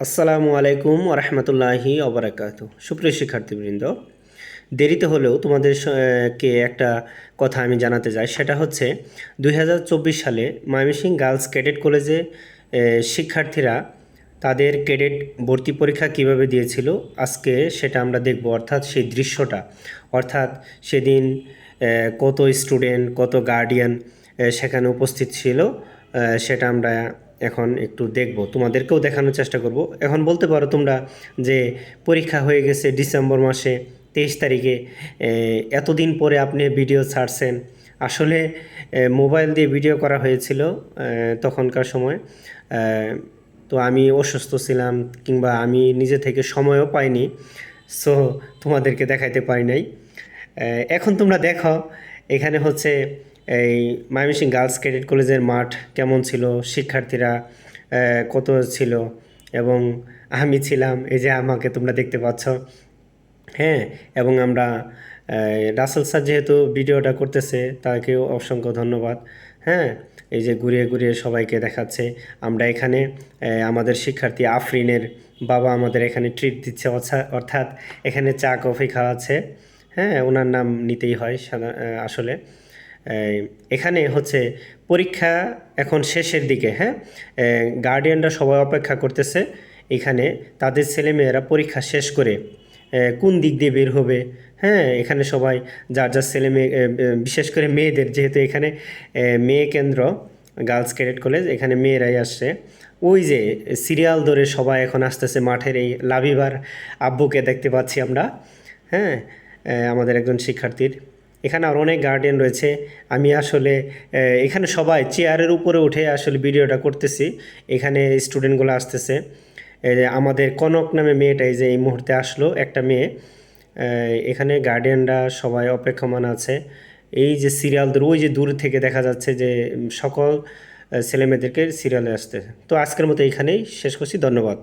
আসসালামু আলাইকুম রহমতুল্লাহি অবরাকাত সুপ্রিয় শিক্ষার্থীবৃন্দ, দেরিতে হলেও তোমাদের কে একটা কথা আমি জানাতে চাই, সেটা হচ্ছে দুই হাজার চব্বিশ সালে ময়মনসিং গার্লস ক্যাডেট কলেজে শিক্ষার্থীরা তাদের ক্যাডেট ভর্তি পরীক্ষা কীভাবে দিয়েছিল, আজকে সেটা আমরা দেখব। অর্থাৎ সেই দৃশ্যটা, অর্থাৎ সেদিন কত স্টুডেন্ট, কত গার্ডিয়ান সেখানে উপস্থিত ছিল সেটা আমরা এখন একটু দেখব, তোমাদেরকেও দেখানোর চেষ্টা করব। এখন বলতে পারো তোমরা যে পরীক্ষা হয়ে গেছে ডিসেম্বর মাসে, তেইশ তারিখে এতদিন পরে আপনি ভিডিও ছাড়ছেন। আসলে মোবাইল দিয়ে ভিডিও করা হয়েছিল তখনকার সময়। তো আমি অসুস্থ ছিলাম কিংবা আমি নিজে থেকে সময়ও পাইনি, সো তোমাদেরকে দেখাইতে পারি নাই। এখন তোমরা দেখো, এখানে হচ্ছে এই ময়মনসিং গার্লস ক্যাডেট কলেজের মাঠ কেমন ছিল, শিক্ষার্থীরা কত ছিল এবং আমি ছিলাম, এই যে আমাকে তোমরা দেখতে পাচ্ছ। হ্যাঁ এবং আমরা রাসেল স্যার যেহেতু ভিডিওটা করতেছে, তাকেও অসংখ্য ধন্যবাদ। হ্যাঁ এই যে ঘুরিয়ে ঘুরিয়ে সবাইকে দেখাচ্ছে। আমরা এখানে আমাদের শিক্ষার্থী আফরিনের বাবা আমাদের এখানে ট্রিট দিচ্ছে, অর্থা- অর্থাৎ এখানে চা, কফি খাওয়াচ্ছে। হ্যাঁ ওনার নাম নিতেই হয় আসলে। এখানে হচ্ছে পরীক্ষা এখন শেষের দিকে হ্যাঁ? গার্ডিয়ানরা সবাই অপেক্ষা করতেছে এখানে, তাদের ছেলেমেয়েরা পরীক্ষা শেষ করে কোন দিক দিয়ে বের হবে হ্যাঁ? এখানে সবাই যার যার ছেলে মেয়ে বিশেষ করে মেয়েদের, যেহেতু এখানে মেয়ে কেন্দ্র গার্লস ক্যাডেট কলেজ এখানে মেয়েরাই আসছে। ওই যে সিরিয়াল ধরে সবাই এখন আসতেছে মাঠের এই লাভিবার আব্বুকে দেখতে পাচ্ছি আমরা হ্যাঁ? আমাদের একজন শিক্ষার্থীর। এখানে আর অনেক গার্ডিয়ান রয়েছে। আমি আসলে এখানে সবাই চেয়ারের উপরে উঠে আসলে ভিডিওটা করতেছি। এখানে স্টুডেন্টগুলো আসতেছে। আমাদের কনক নামে মেয়েটা এই যে এই মুহূর্তে আসলো, একটা মেয়ে। এখানে গার্ডিয়ানরা সবাই অপেক্ষমান আছে। এই যে সিরিয়াল ওই যে দূর থেকে দেখা যাচ্ছে যে সকল ছেলেমেয়েদেরকে সিরিয়ালে আসতে। তো আজকের মতো এখানেই শেষ করছি। ধন্যবাদ।